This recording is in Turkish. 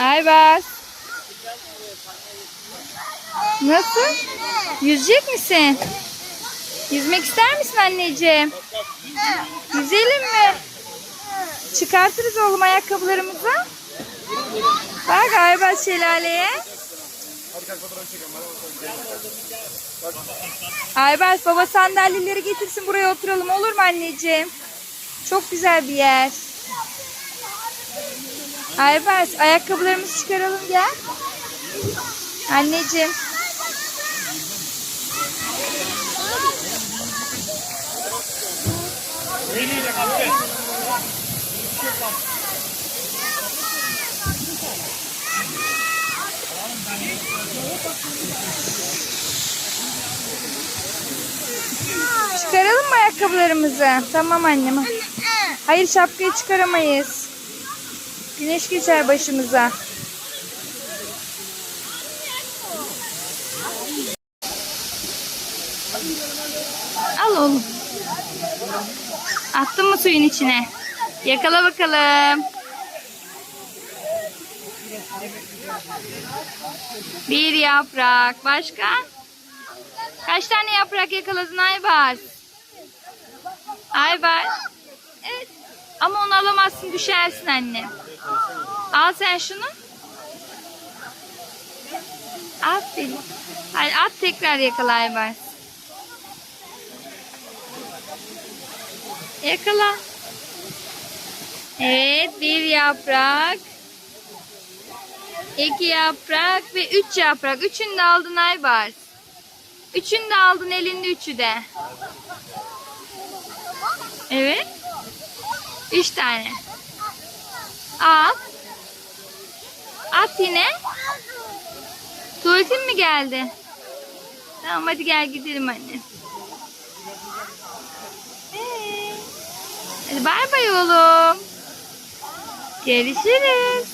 Aybars. Nasıl? Yüzecek misin? Yüzmek ister misin anneciğim? Yüzelim mi? Çıkartırız oğlum ayakkabılarımızı. Bak Aybars şelaleye. Aybars baba sandalyeleri getirsin buraya oturalım olur mu anneciğim? Çok güzel bir yer. Aybars ayakkabılarımızı çıkaralım gel. Anneciğim. Çıkaralım mı ayakkabılarımızı? Tamam annem. Hayır şapkayı çıkaramayız. Güneş geçer başımıza. Al oğlum. Attın mı suyun içine? Yakala bakalım. Bir yaprak. Başka? Kaç tane yaprak yakaladın Aybars? Aybars. Evet. Ama onu alamazsın düşersin anne. Al sen şunu. Aferin. Hadi at tekrar yakala Aybars. Yakala. Evet bir yaprak. iki yaprak ve üç yaprak. Üçünü de aldın Aybars. Üçünü de aldın elinde üçü de. Evet. Üç tane. Al. At yine. Tuvaletin mi geldi? Tamam hadi gel gidelim anne. Ee, Hadi bay bay oğlum. Görüşürüz.